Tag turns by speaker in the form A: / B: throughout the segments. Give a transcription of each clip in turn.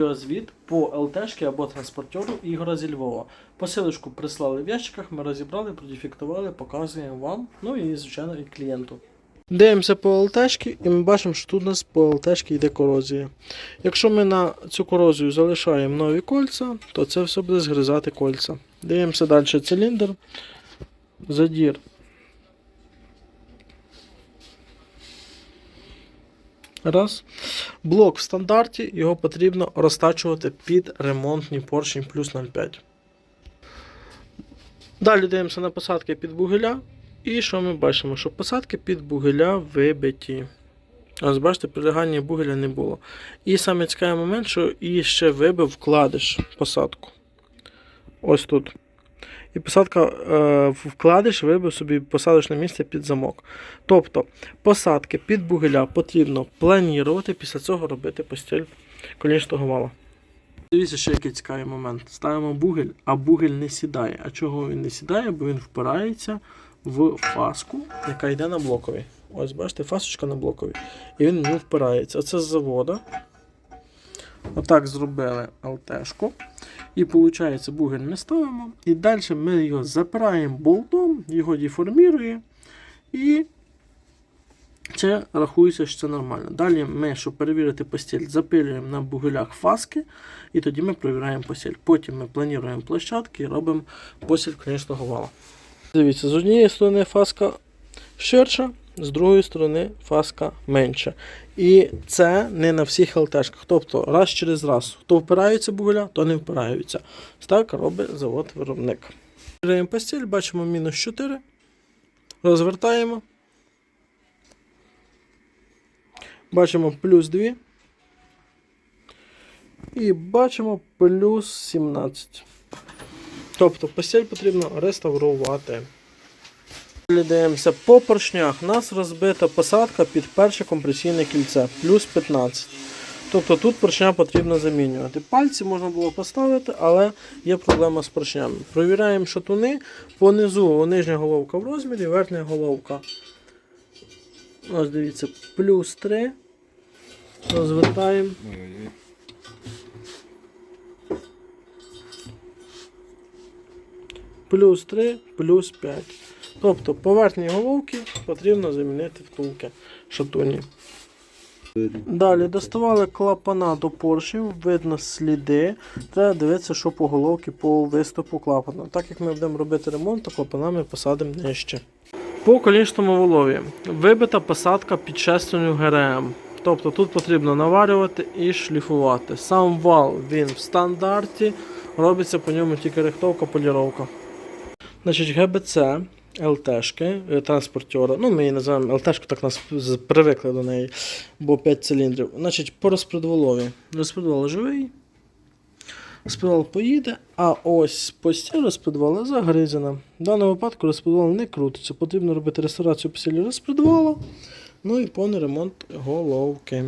A: Звіт по ЛТшки або транспортеру Ігора зі Львова. Посилочку прислали в ящиках, ми розібрали, продефектували, показуємо вам, ну і звичайно і клієнту. Дивимося по ЛТшки і ми бачимо, що тут у нас по ЛТшки йде корозія. Якщо ми на цю корозію залишаємо нові кольця, то це все буде згризати кольця. Дивимося далі циліндр, задір. Раз. Блок в стандарті, його потрібно розтачувати під ремонтні поршень плюс 0,5. Далі дивимося на посадки під бугеля. І що ми бачимо? Що посадки під бугеля вибиті. Ось бачите, прилягання бугеля не було. І саме цікавий момент, що і ще вибив вкладиш посадку. Ось тут. І посадка е, вкладиш, вибив собі посадочне місце під замок. Тобто посадки під бугеля потрібно планувати, після цього робити постіль колінчатого вала. Дивіться, ще який цікавий момент. Ставимо бугель, а бугель не сідає. А чого він не сідає? Бо він впирається в фаску, яка йде на блокові. Ось, бачите, фасочка на блокові. І він не впирається. Оце з завода. Отак зробили ЛТшку. І виходить, бугель ми ставимо. І далі ми його запираємо болтом, його деформірує. І це рахується, що це нормально. Далі ми, щоб перевірити постіль, запилюємо на бугелях фаски, і тоді ми перевіряємо постіль. Потім ми плануємо площадки і робимо постіль конечного вала. Дивіться, з однієї сторони фаска ширша, з другої сторони фаска менша. І це не на всіх ЛТшках. Тобто раз через раз. Хто впираються бугеля, то не впираються. Так робить завод-виробник. Перевіряємо постіль, бачимо мінус 4. Розвертаємо. Бачимо плюс 2. І бачимо плюс 17. Тобто постіль потрібно реставрувати. Дивимося по поршнях. Нас розбита посадка під перше компресійне кільце, плюс 15. Тобто тут поршня потрібно замінювати. Пальці можна було поставити, але є проблема з поршнями. Провіряємо шатуни. Понизу нижня головка в розмірі, верхня головка. Ось дивіться, плюс 3. Розвертаємо. Плюс 3, плюс 5. Тобто поверхні головки потрібно замінити втулки шатуні. Далі доставали клапана до поршнів, видно сліди. Треба дивитися, що по головці по виступу клапана. Так як ми будемо робити ремонт, то клапана ми посадимо нижче. По колінчатому волові вибита посадка під шестерню ГРМ. Тобто тут потрібно наварювати і шліфувати. Сам вал він в стандарті, робиться по ньому тільки рихтовка, поліровка. Значить, ГБЦ, ЛТшки, е, транспортера. Ну, ми її називаємо ЛТшку, так нас привикли до неї, бо 5 циліндрів. Значить, по розпредвалові. Розпредвал живий. Розпредвал поїде, а ось постіль розпредвала загризена. В даному випадку розпредвал не крутиться. Потрібно робити реставрацію постілі розпредвала. Ну і повний ремонт головки.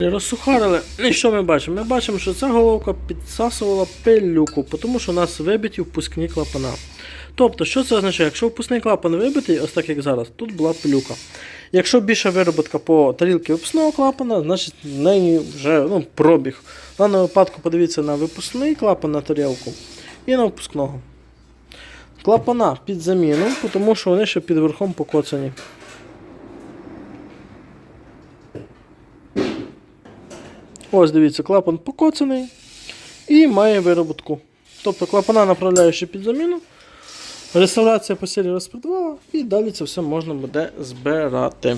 A: Розсухарили. І що ми бачимо? Ми бачимо, що ця головка підсасувала пилюку, тому що у нас вибиті впускні клапана. Тобто, що це означає? Якщо впускний клапан вибитий, ось так як зараз, тут була пилюка. Якщо більша вироботка по тарілці випускного клапана, значить в неї вже ну, пробіг. В даному випадку подивіться на випускний клапан на тарілку і на впускного. Клапана під заміну, тому що вони ще під верхом покоцані. Ось дивіться, клапан покоцаний і має вироботку. Тобто клапана направляю ще під заміну. Реставрація постілі розпредвала і далі це все можна буде збирати.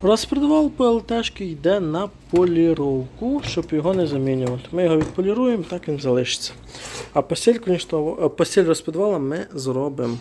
A: Розпредвал по ЛТшки йде на поліровку, щоб його не замінювати. Ми його відполіруємо, так він залишиться. А постіль, конечно, постіль розпредвала ми зробимо.